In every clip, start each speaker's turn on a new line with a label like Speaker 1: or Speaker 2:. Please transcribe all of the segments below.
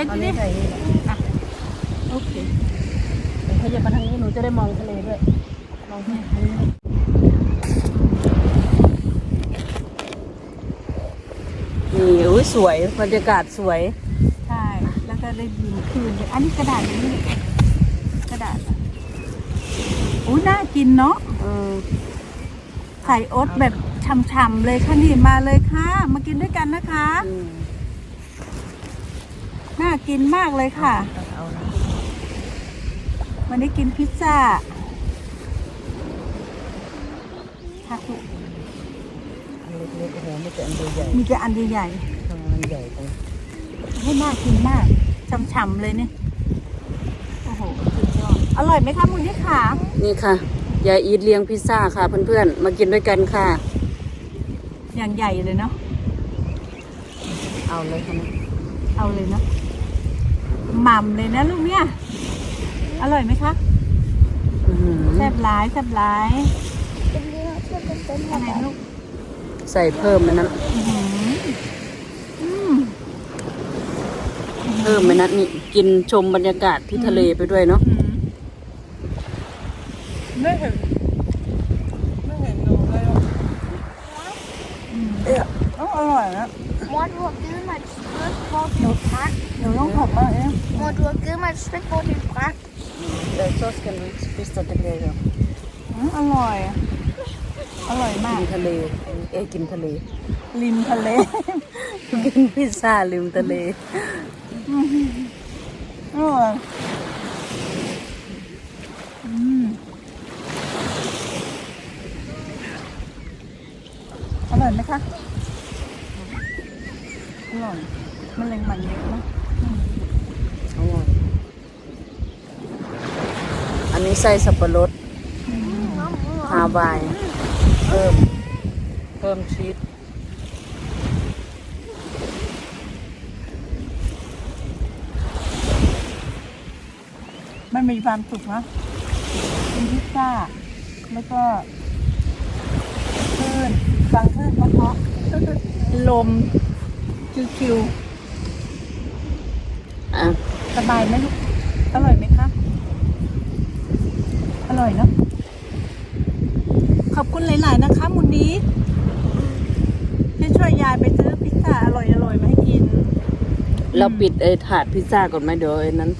Speaker 1: blod.
Speaker 2: เอ๊ะ
Speaker 3: ตอน
Speaker 2: ดิ
Speaker 3: นี้ใส่นี่แหละ
Speaker 2: อะโอเค
Speaker 3: เดี๋ยวขยับมาทางนี้หนูจะได้มองทะเลด้วย มองทะเล
Speaker 2: นี่อุ้ยสวยบรรยากาศสวย
Speaker 3: ใช่ แล้วก็ได้ยินคลื่นด้วยอันนี้กระดาษนี้กระดาษอะอุ้ยน่ากินเนาะ
Speaker 2: เออ
Speaker 3: ไข่โอ๊ตแบบฉ่ำๆเลยค่ะนี่มาเลยค่ะ มากินด้วยกันนะคะ
Speaker 2: อืม
Speaker 3: น่ากินมากเลยค่ะ
Speaker 2: เอานะ
Speaker 3: วันนี้กินพิซซ่าค่ะคุณ
Speaker 2: อันเล็กๆโอ้โหไม่แต่อันใหญ่
Speaker 3: มีแต่อันใหญ่
Speaker 2: ๆทำไมมันใหญ่จัง
Speaker 3: ๆให้น่ากินมากฉ่ำๆเลยเนี่ยโอ้โหสุดยอดอร่อยไหมคะมูลนี่ค่ะ
Speaker 2: นี่ค่ะยายอีทเลี้ยงพิซซ่าค่ะเพื่อนๆ มากินด้วยกันค่ะ
Speaker 3: อย่างใหญ่เลยเนาะ
Speaker 2: เอาเลยค่ะ
Speaker 3: เอาเลยเนาะ หม่ำเลยนะลูกเนี่ย อร่อยไหมคะ
Speaker 2: อื้อหือ
Speaker 3: แซ่บหลายแซ่บหลาย
Speaker 1: Det ligner til at den
Speaker 3: อะไร
Speaker 1: her.
Speaker 3: ลูก
Speaker 2: ใส่เพิ่มมันนั้น
Speaker 3: อื้อหืออืม
Speaker 2: เพิ่มมันนั้นนี่กินชมบรรยากาศที่ทะเลไปด้วยเนาะ
Speaker 3: อื้อหือไม่เห็นไม่เห็นหนูเลยอะอืมอ๋ออร่อยนะ
Speaker 1: Mor, du har givet mig et stykke, hvor det er brændt.
Speaker 3: หนูต้องถกมาเอง
Speaker 1: Mor, du har givet mig et stykke, hvor det er brændt.
Speaker 2: เดี๋ยวซอสกันวิสพิสตาทะเลเหรอ
Speaker 3: อืมอร่อย อร่อยมา
Speaker 2: กิ
Speaker 3: ก
Speaker 2: นทะเล เอ้ยกินทะเล
Speaker 3: ริมทะเล
Speaker 2: กินพิซซ่าลืมทะเล
Speaker 3: อร่อยอืมอร่อยไหมคะ อร่อย มันแรงมันเยอะนะ
Speaker 2: อร่อย อันนี้ใส่สับปะรด ฮาวายเพิ่มเพิ่มชีส
Speaker 3: มันมีความสุขนะเป็นพิซซ่า แล้วก็คลื่นฟังคลื่นเพราะๆลมคิว
Speaker 2: อะ
Speaker 3: ๆสบายไหมลูก อร่อยไหมคะ อร่อยเนาะข อบคุณหลาย ๆ นะคะมุนนี้ที่ช่วยยายไปซื้อพิซซ่าอร่อย ๆ มาให้กิน
Speaker 2: เราปิดไอ้ถาดพิซซ่าก่อนไหมเดี๋ยวไอ้นั้น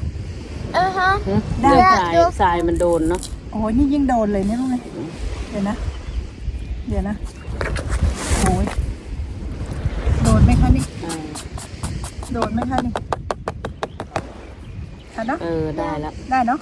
Speaker 1: Aha.
Speaker 2: หึ
Speaker 3: ได้
Speaker 2: เดี๋ยวทรายทรายมันโดนเนาะ
Speaker 3: โอ้ยนี่ยิ่งโดนเลยเนี่ยลูกเลยเดี๋ยวนะ เดี๋ยวนะโอ้ยโดนไหมคะนี่
Speaker 2: อ่า
Speaker 3: โดนไหมคะนี่ค่ะเนาะ
Speaker 2: เออได้แล้ว
Speaker 3: ได้เนาะ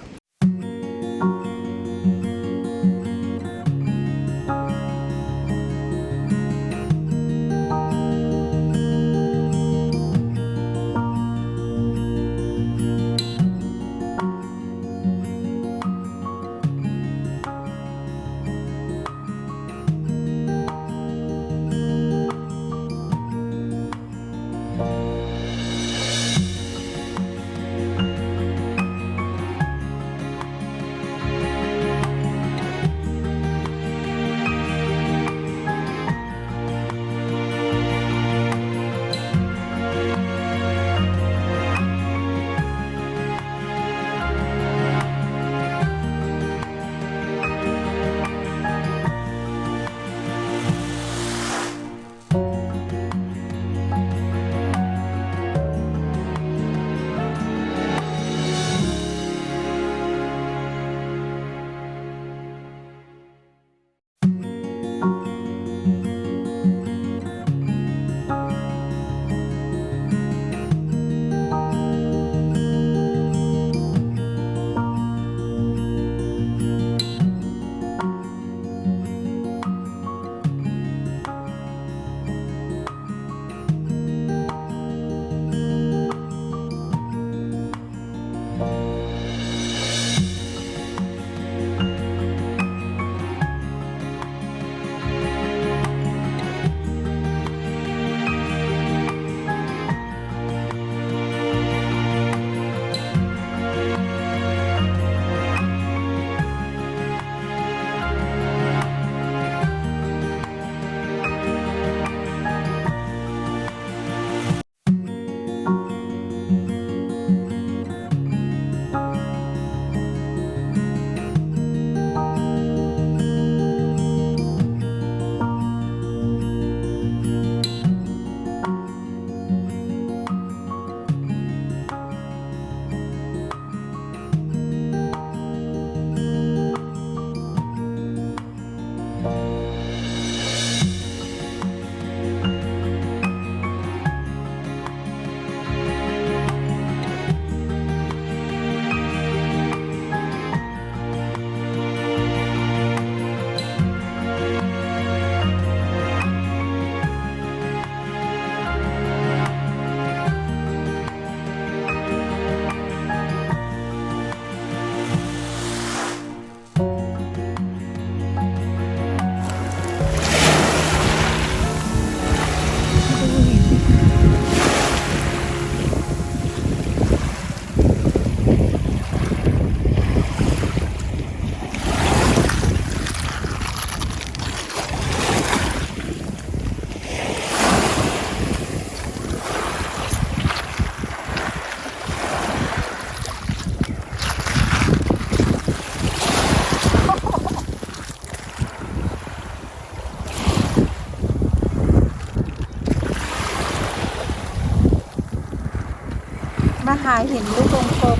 Speaker 3: ค่เห็นลูกกลม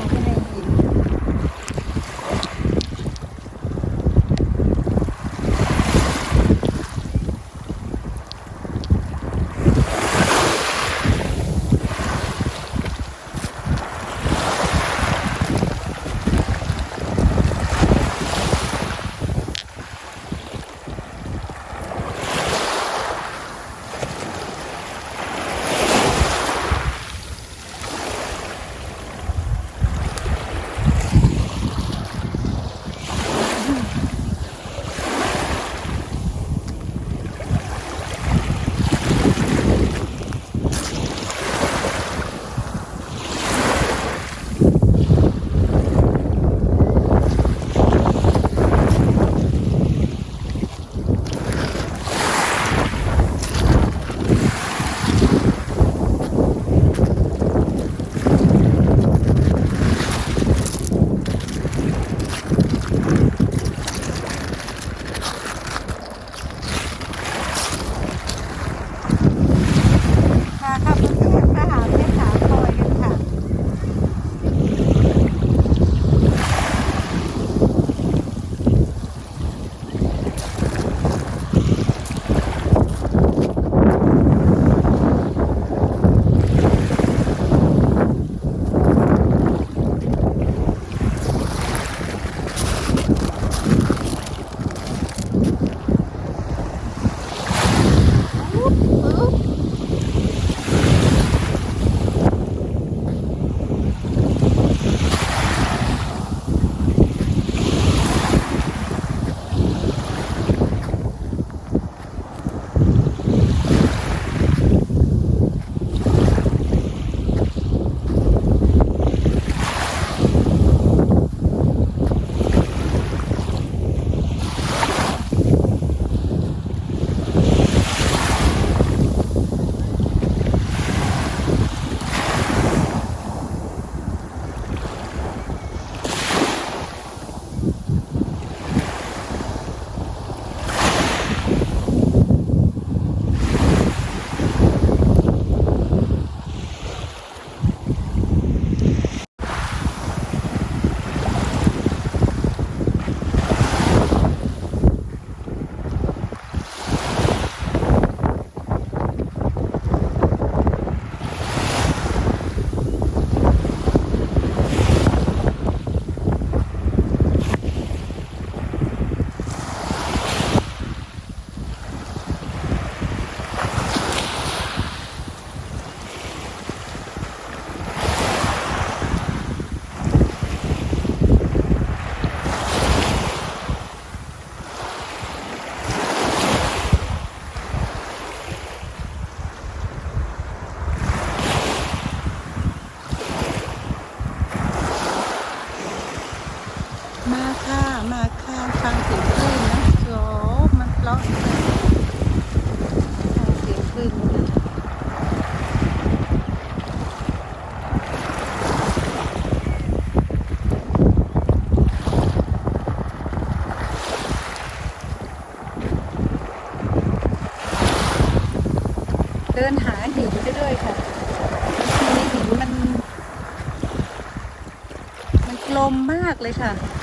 Speaker 3: later.